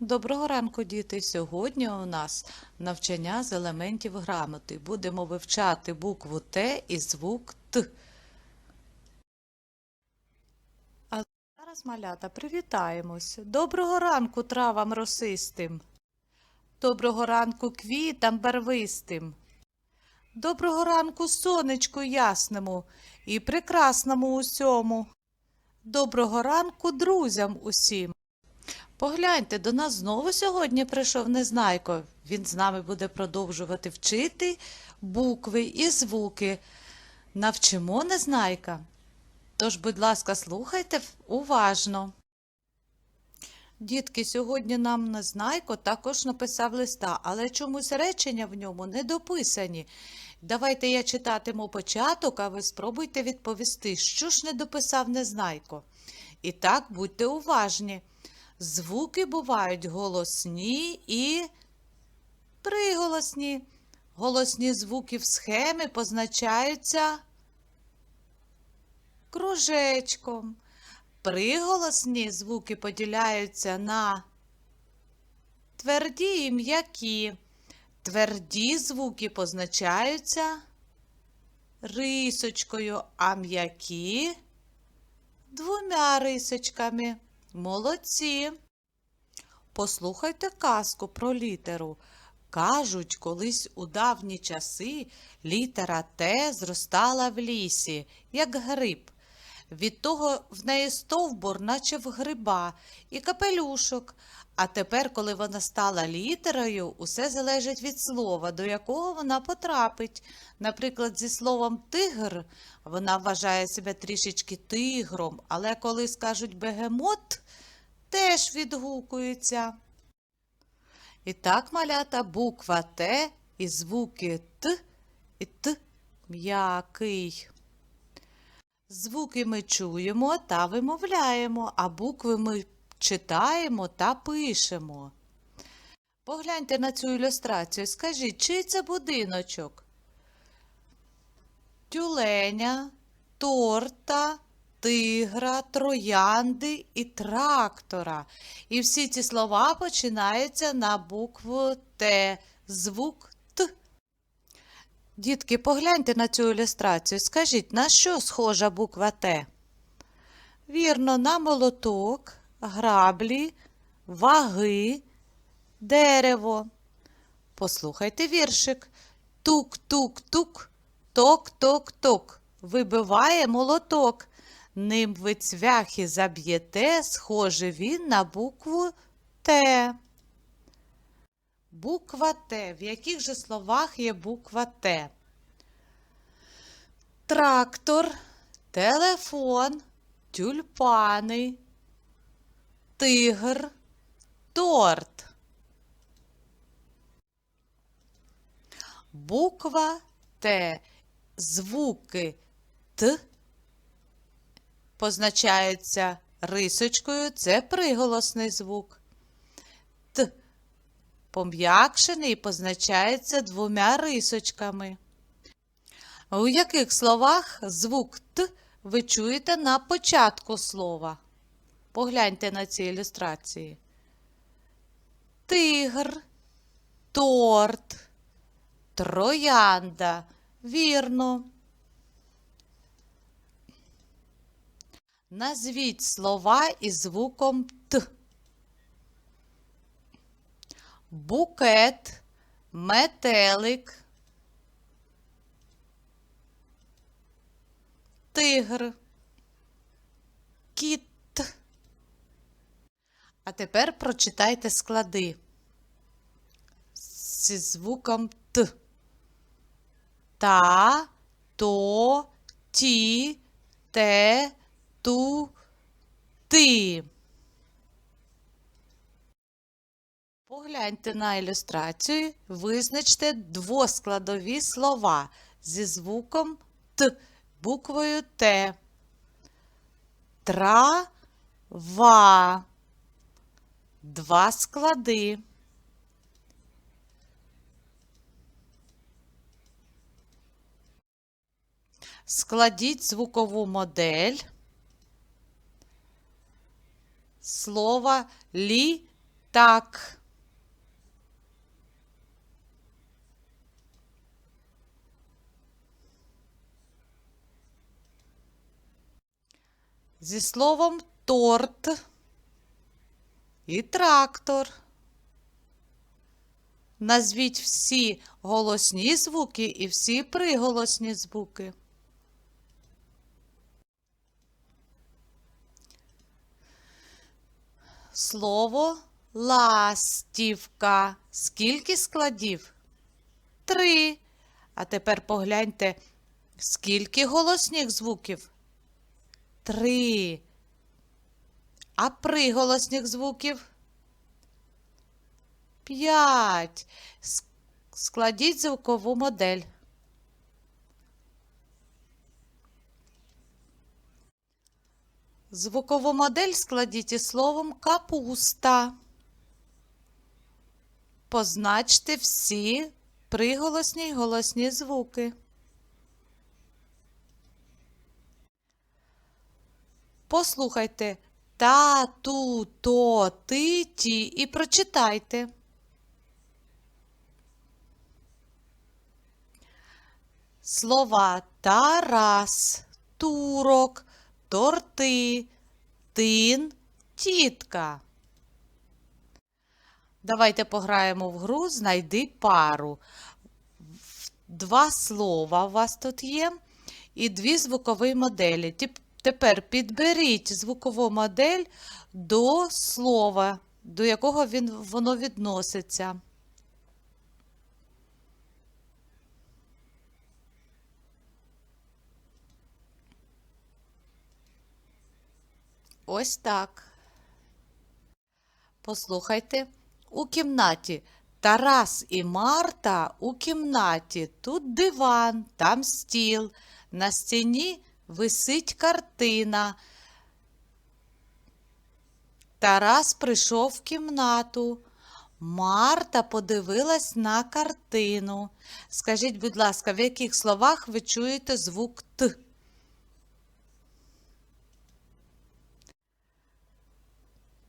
Доброго ранку, діти! Сьогодні у нас навчання з елементів грамоти. Будемо вивчати букву Т і звук Т. А зараз, малята, привітаємось. Доброго ранку травам росистим. Доброго ранку квітам барвистим. Доброго ранку сонечку ясному і прекрасному усьому. Доброго ранку друзям усім. Погляньте, до нас знову сьогодні прийшов Незнайко. Він з нами буде продовжувати вчити букви і звуки. Навчимо Незнайка. Тож, будь ласка, слухайте уважно. Дітки, сьогодні нам Незнайко також написав листа, але чомусь речення в ньому не дописані. Давайте я читатиму початок, а ви спробуйте відповісти, що ж не дописав Незнайко. І так, будьте уважні. Звуки бувають голосні і приголосні. Голосні звуки в схемі позначаються кружечком. Приголосні звуки поділяються на тверді і м'які. Тверді звуки позначаються рисочкою, а м'які двома рисочками. Молодці. Послухайте казку про літеру. Кажуть, колись у давні часи літера Т зростала в лісі, як гриб. Від того в неї стовбур, наче в гриба, і капелюшок. А тепер, коли вона стала літерою, усе залежить від слова, до якого вона потрапить. Наприклад, зі словом тигр вона вважає себе трішечки тигром, але коли скажуть бегемот, теж відгукується. І так, малята, буква Т і звуки Т і Т м'який. Звуки ми чуємо та вимовляємо, а букви ми читаємо та пишемо. Погляньте на цю ілюстрацію. Скажіть, чий це будиночок? Тюленя, торта, тигра, троянди і трактора. І всі ці слова починаються на букву Т, звук Т. Дітки, погляньте на цю ілюстрацію. Скажіть, на що схожа буква Т? Вірно, на молоток, граблі, ваги, дерево. Послухайте віршик. Тук-тук-тук, ток-ток-ток. Вибиває молоток. Ним ви цвяхи заб'єте, схоже він на букву Т. Буква Т. В яких же словах є буква Т? Трактор, телефон, тюльпани, тигр, торт. Буква Т. Звуки Т позначаються рисочкою, це приголосний звук. Т пом'якшений позначається двома рисочками. У яких словах звук Т ви чуєте на початку слова? Погляньте на ці ілюстрації. Тигр, торт, троянда. Вірно. Назвіть слова із звуком Т. Букет, метелик, тигр, кіт. А тепер прочитайте склади зі звуком Т. Та, то, ті, те, ту, ти. Погляньте на ілюстрацію, визначте двоскладові слова зі звуком Т, буквою Т. Трава. Два склади. Складіть звукову модель слова лі Так. Зі словом торт і трактор. Назвіть всі голосні звуки і всі приголосні звуки. Слово ластівка. Скільки складів? Три. А тепер погляньте, скільки голосних звуків? Три. А приголосних звуків? П'ять. Складіть звукову модель. Звукову модель складіть із словом капуста. Позначте всі приголосні й голосні звуки. Послухайте та, ту, то, ти, ті і прочитайте. Слова Тарас, турок, торти, тин, тітка. Давайте пограємо в гру Знайди пару. Два слова у вас тут є і дві звукові моделі. Тепер підберіть звукову модель до слова, до якого він, воно відноситься. Ось так. Послухайте, у кімнаті Тарас і Марта у кімнаті. Тут диван, там стіл. На стіні висить картина. Тарас прийшов в кімнату. Марта подивилась на картину. Скажіть, будь ласка, в яких словах ви чуєте звук Т?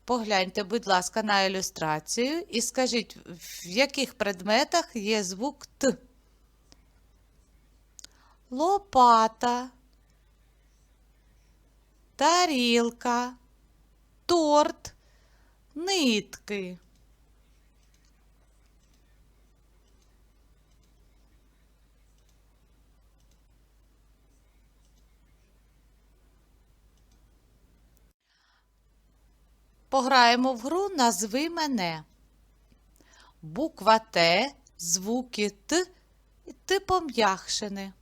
Погляньте, будь ласка, на ілюстрацію і скажіть, в яких предметах є звук Т? Лопата, тарілка, торт, нитки. Пограємо в гру Назви мене. Буква Т, звуки Т і Т пом'якшені.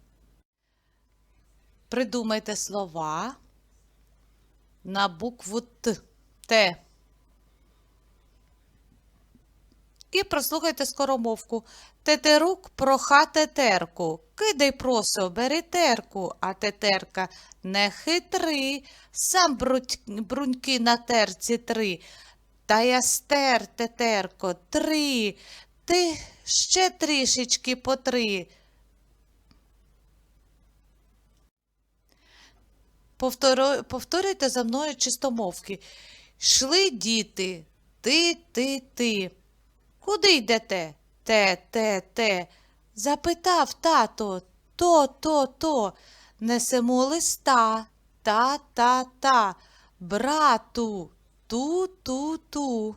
Придумайте слова на букву Т. Т. І прослухайте скоромовку. Тетерук проха тетерку. Кидай просо, бери терку, а тетерка не хитри, сам бруньки на терці три. Та я стер, тетерко, три, ти ще трішечки по три. Повторюйте за мною чистомовки. Шли діти, ти, ти, ти. Куди йдете? Те, те, те. Запитав тато, то, то, то. Несемо листа, та, та, та. Брату, ту, ту, ту.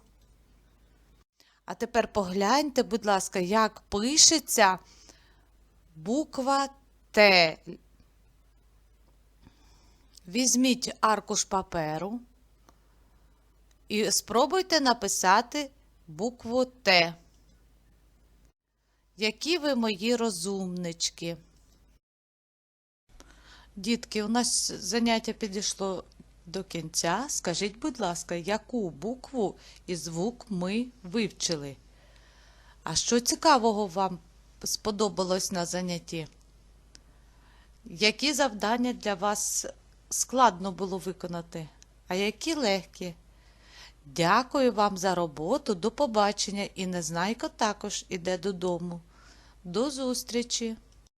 А тепер погляньте, будь ласка, як пишеться буква Т. Візьміть аркуш паперу і спробуйте написати букву Т. Які ви мої розумнички. Дітки, у нас заняття підійшло до кінця. Скажіть, будь ласка, яку букву і звук ми вивчили? А що цікавого вам сподобалось на занятті? Які завдання для вас складно було виконати, а які легкі? Дякую вам за роботу. До побачення. І Незнайко також іде додому. До зустрічі!